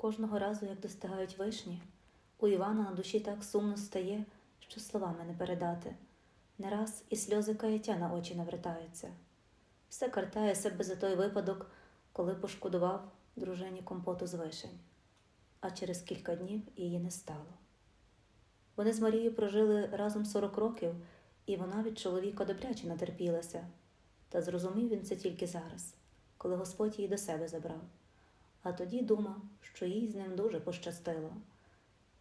Кожного разу, як достигають вишні, у Івана на душі так сумно стає, що словами не передати. Не раз і сльози каяття на очі навертаються. Все картає себе за той випадок, коли пошкодував дружині компоту з вишень, а через кілька днів її не стало. Вони з Марією прожили разом 40 років, і вона від чоловіка добряче натерпілася, та зрозумів він це тільки зараз, коли Господь її до себе забрав. А тоді думав, що їй з ним дуже пощастило.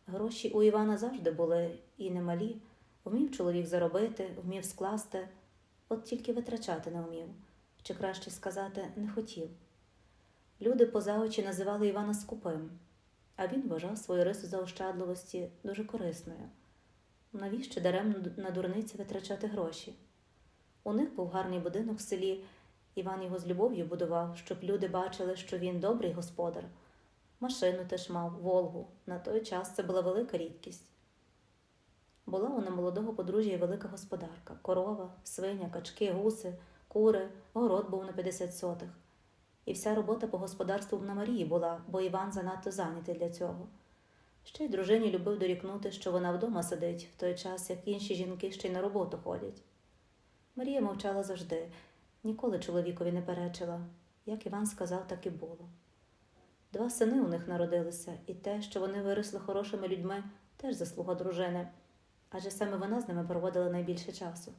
Гроші у Івана завжди були і немалі, вмів чоловік заробити, вмів скласти, от тільки витрачати не вмів, чи краще сказати, не хотів. Люди поза очі називали Івана скупим, а він вважав свою рису заощадливості дуже корисною. Навіщо даремно на дурниці витрачати гроші? У них був гарний будинок в селі. Іван його з любов'ю будував, щоб люди бачили, що він добрий господар. Машину теж мав, Волгу. На той час це була велика рідкість. Була у молодого подружжя і велика господарка корова, свиня, качки, гуси, кури, город був на 50 сотих. І вся робота по господарству на Марії була, бо Іван занадто зайнятий для цього. Ще й дружині любив дорікнути, що вона вдома сидить, в той час, як інші жінки ще й на роботу ходять. Марія мовчала завжди, ніколи чоловікові не перечила. Як Іван сказав, так і було. Два сини у них народилися, і те, що вони виросли хорошими людьми, теж заслуга дружини, адже саме вона з ними проводила найбільше часу.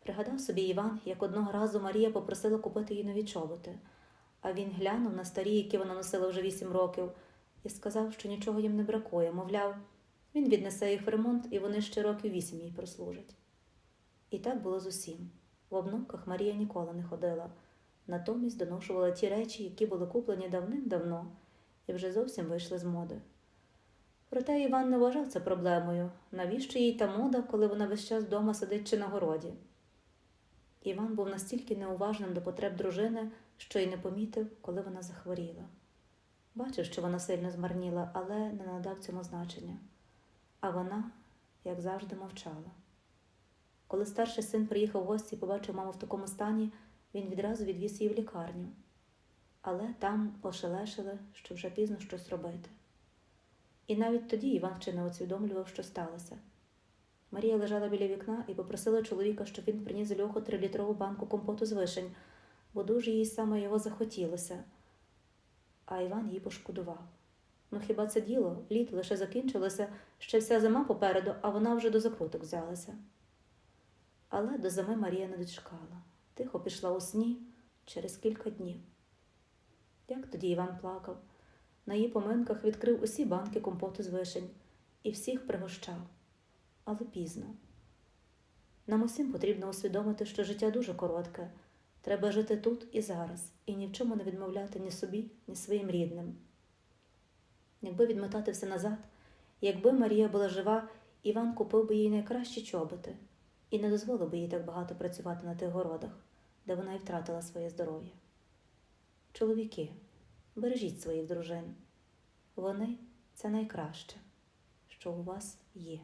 Пригадав собі Іван, як одного разу Марія попросила купити їй нові чоботи, а він глянув на старі, які вона носила вже вісім років, і сказав, що нічого їм не бракує, мовляв, він віднесе їх в ремонт, і вони ще років вісім їй прослужать. І так було з усім. В обновках Марія ніколи не ходила, натомість доношувала ті речі, які були куплені давним-давно і вже зовсім вийшли з моди. Проте Іван не вважав це проблемою. Навіщо їй та мода, коли вона весь час вдома сидить чи на городі? Іван був настільки неуважним до потреб дружини, що й не помітив, коли вона захворіла. Бачив, що вона сильно змарніла, але не надав цьому значення. А вона, як завжди, мовчала. Коли старший син приїхав в гості і побачив маму в такому стані, він відразу відвіз її в лікарню. Але там ошелешили, що вже пізно щось робити. І навіть тоді Іван не усвідомлював, що сталося. Марія лежала біля вікна і попросила чоловіка, щоб він приніс Льоху трилітрову банку компоту з вишень, бо дуже їй саме його захотілося. А Іван їй пошкодував. Ну хіба це діло? Літо лише закінчилося, ще вся зима попереду, а вона вже до закруток взялася. Але до зими Марія не дочекала. Тихо пішла у сні через кілька днів. Як тоді Іван плакав, на її поминках відкрив усі банки компоту з вишень і всіх пригощав, але пізно. Нам усім потрібно усвідомити, що життя дуже коротке. Треба жити тут і зараз, і ні в чому не відмовляти ні собі, ні своїм рідним. Якби відмотати все назад, якби Марія була жива, Іван купив би їй найкращі чоботи і не дозволив би їй так багато працювати на тих городах, де вона і втратила своє здоров'я. Чоловіки, бережіть своїх дружин. Вони це найкраще, що у вас є.